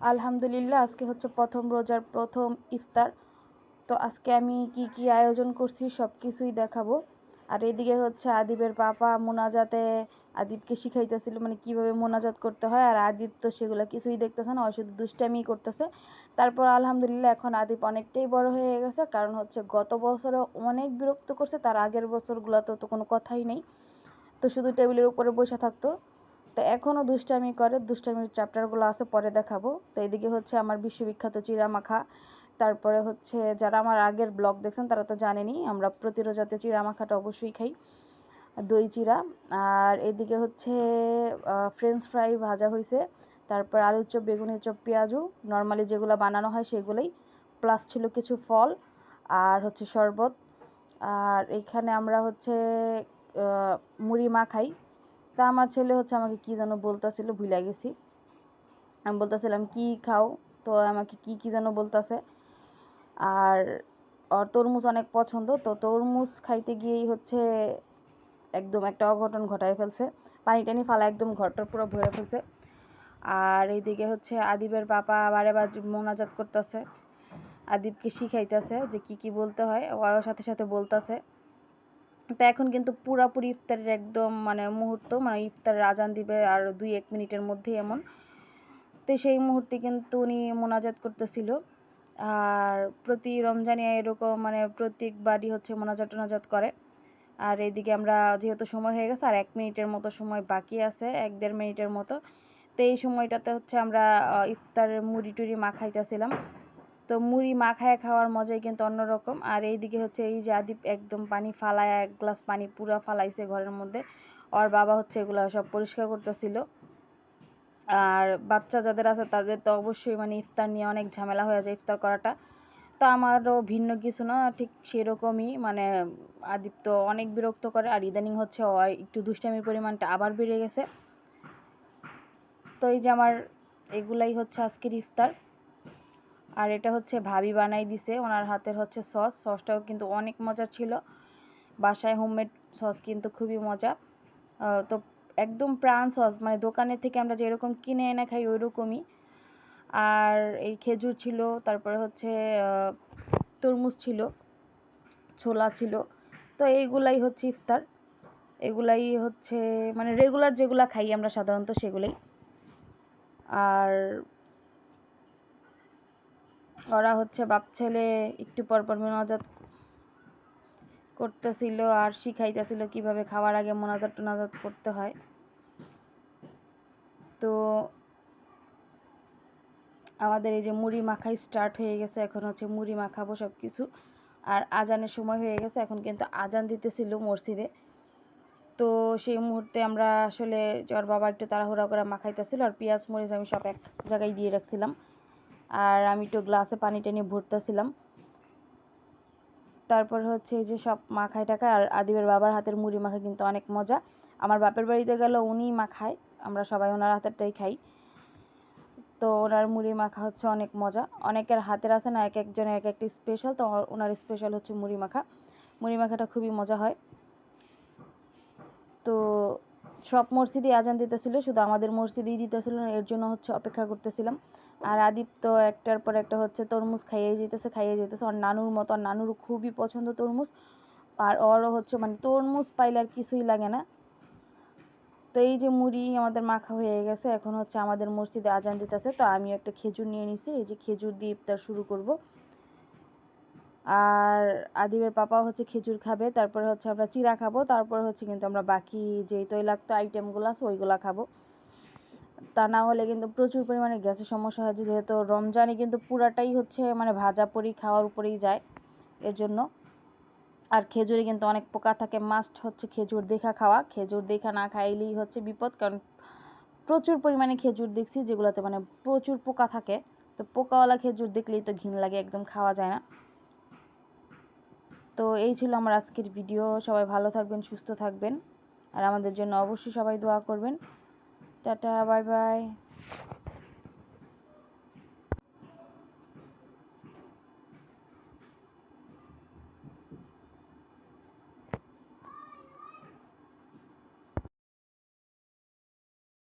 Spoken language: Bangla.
আলহামদুলিল্লাহ, আজকে হচ্ছে প্রথম রোজার প্রথম ইফতার। তো আজকে আমি কি কি আয়োজন করছি সব কিছুই দেখাবো। আর এদিকে হচ্ছে আদিবের পাপা মোনাজাতে আদিবকে শিখাইতেছিল মানে কীভাবে মোনাজাত করতে হয়, আর আদিব তো সেগুলো কিছুই দেখতেছে না শুধু দুষ্টামি করতেছে। তারপর আলহামদুলিল্লাহ এখন আদিব অনেকটাই বড় হয়ে গেছে, কারণ হচ্ছে গত বছরে অনেক বিরক্ত করছে, তার আগের বছরগুলোতে তো কোনো কথাই নেই। তো শুধু টেবিলের উপরে বসে থাকতো। তো এখনও দুষ্টামি করে, দুষ্টামির চ্যাপ্টারগুলো আছে, পরে দেখাবো। তো এদিকে হচ্ছে আমার বিশ্ববিখ্যাত চিরা মাখা তারপরে হচ্ছে যারা আমার আগের ব্লগ দেখছেন, তারা তো জানেনি আমরা প্রতি রোজাতে চিরা মাখাটা অবশ্যই খাই, দই চিরা আর এদিকে হচ্ছে ফ্রেঞ্চ ফ্রাই ভাজা হয়েছে তারপর আলুর চপ, বেগুনের চপ, পেঁয়াজু। নর্মালি যেগুলো বানানো হয়, সেগুলোই। প্লাস ছিল কিছু ফল আর হচ্ছে শরবত। আর এখানে আমরা হচ্ছে মুড়ি মাখাই তা আমার ছেলে হচ্ছে আমাকে কী যেন বলতেছিল, ভুলে গেছি। আমি বলতেছিলাম, কি খাও? তো আমাকে কি কি যেন বলতেছে। আর ওর তরমুজ অনেক পছন্দ, তো তরমুজ খাইতে গিয়েই হচ্ছে একদম একটা অঘটন ঘটায় ফেলছে। পানি টানি ফালা একদম ঘরটার পুরো ভরে ফেলছে। আর এইদিকে হচ্ছে আদিবের বাবা বারে বার মোনাজাত করতেছে। আদিবকে শিখাইতেছে যে কি কি বলতে হয়। ওর সাথে সাথে বলতেছে তো এখন কিন্তু পুরাপুরি ইফতারের একদম মানে মুহূর্ত মানে ইফতারের আজান দিবে আর দুই এক মিনিটের মধ্যেই এমন। তো সেই মুহূর্তে কিন্তু উনি মোনাজাত করতেছিল। আর প্রতি রমজানে এরকম মানে প্রত্যেকবারই হচ্ছে মোনাজাত টোনাজাত করে। আর এদিকে আমরা যেহেতু সময় হয়ে গেছে, আর এক মিনিটের মতো সময় বাকি আছে, এক দেড় মিনিটের মতো। তো এই সময়টাতে হচ্ছে আমরা ইফতারের মুড়ি টুড়ি মাখাইতেছিলাম। তো মুড়ি মাখায় খাওয়ার মজাই কিন্তু অন্যরকম। আর এইদিকে হচ্ছে এই যে আদিপ একদম পানি ফালায়, এক গ্লাস পানি পুরো ফালাইছে ঘরের মধ্যে। ওর বাবা হচ্ছে এগুলো সব পরিষ্কার করতেছিল। আর বাচ্চা যাদের আছে তাদের তো অবশ্যই মানে ইফতার নিয়ে অনেক ঝামেলা হয়ে যায় ইফতার করাটা। তো আমারও ভিন্ন কিছু না, ঠিক সেরকমই। মানে আদিপ তো অনেক বিরক্ত করে, আর ইদানিং হচ্ছে একটু দুষ্টামির পরিমাণটা আবার বেড়ে গেছে। তো এই যে আমার এগুলাই হচ্ছে আজকের ইফতার। আর এটা হচ্ছে ভাবি বানাই দিছে। ওনার হাতের হচ্ছে সস। সসটাও কিন্তু অনেক মজার ছিল। বাসায় হোমমেড সস কিন্তু খুবই মজা। তো একদম প্রাণ সস। মানে দোকানের থেকে আমরা যেরকম কিনে এনে খাই ওই রকমই আর এই খেজুর ছিল, তারপরে হচ্ছে তরমুজ ছিল, ছোলা ছিল। তো এইগুলাই হচ্ছে ইফতার। এগুলাই হচ্ছে মানে রেগুলার যেগুলা খাই আমরা সাধারণত সেগুলোই। আর ওরা হচ্ছে বাপ ছেলে, একটু পর পর মোনাজাত করতেছিল আর শিখাইতেছিল কীভাবে খাওয়ার আগে মোনাজাত টোনাজাত করতে হয়। তো আমাদের এই যে মুড়ি মাখাই স্টার্ট হয়ে গেছে, এখন হচ্ছে মুড়ি মাখাবো সব কিছু আর আজানের সময় হয়ে গেছে, এখন কিন্তু আজান দিতেছিল মসজিদে। তো সেই মুহূর্তে আমরা আসলে, ওর বাবা একটু তাড়াহুড়া করে মাখাইতেছিল আর পেঁয়াজ, মরিচ আমি সব এক জায়গায় দিয়ে রাখছিলাম। আর আমি একটু গ্লাসে পানি টেনে ভরতেছিলাম। তারপর হচ্ছে যে সব মাখাই টাকায় আর আদিবের বাবার হাতের মুড়ি মাখা কিন্তু অনেক মজা। আমার বাপের বাড়িতে গেলে, উনি মাখায়, আমরা সবাই ওনার হাতেরটাই খাই। তো ওনার মুড়ি মাখা হচ্ছে অনেক মজা। অনেকের হাতের আছে না, এক একজনের এক একটি স্পেশাল তো ওনার স্পেশাল হচ্ছে মুড়ি মাখা। মুড়ি মাখাটা খুবই মজা হয়। তো সব মসজিদই আজান দিতেছিল, শুধু আমাদের মসজিদেই দিতেছিল এর জন্য হচ্ছে অপেক্ষা করতেছিলাম। আর আদিপ তো একটার পর একটা হচ্ছে তরমুজ খাইয়ে যেতেছে খাইয়ে যেতেছে। আর নানুর মতো, আর নানুর খুবই পছন্দ তরমুজ। আর ওরও হচ্ছে মানে তরমুজ পাইলে আর কিছুই লাগে না। তো এই যে মুড়ি আমাদের মাখা হয়ে গেছে, এখন হচ্ছে আমাদের মসজিদে আজান দিতেছে। তো আমি একটা খেজুর নিয়ে নিছি, এই যে খেজুর দিয়ে ইফতার শুরু করব। আর আদিবের পাপা হচ্ছে খেজুর খাবে, তারপরে হচ্ছে আমরা চিরা খাব, তারপরে হচ্ছে কিন্তু আমরা বাকি যে তৈলাক্ত আইটেমগুলো আছে, ওইগুলো খাব। তা না হলে কিন্তু প্রচুর পরিমাণে গ্যাসের সমস্যা হয়, যেহেতু রমজানে কিন্তু পুরাটাই হচ্ছে মানে ভাজা পরি খাওয়ার উপরেই যায়, এর জন্য। আর খেজুরে কিন্তু অনেক পোকা থাকে মাস্ট হচ্ছে খেজুর দেখা খাওয়া। খেজুর দেখা না খাইলেই হচ্ছে বিপদ, কারণ প্রচুর পরিমাণে খেজুর দেখছি যেগুলোতে মানে প্রচুর পোকা থাকে। তো পোকাওয়ালা খেজুর দেখলেই তো ঘিন লাগে, একদম খাওয়া যায় না। তো এই ছিল আমার আজকের ভিডিও, সবাই ভালো থাকবেন, সুস্থ থাকবেন। আর আমাদের জন্য অবশ্যই সবাই দোয়া করবেন। Tata bye bye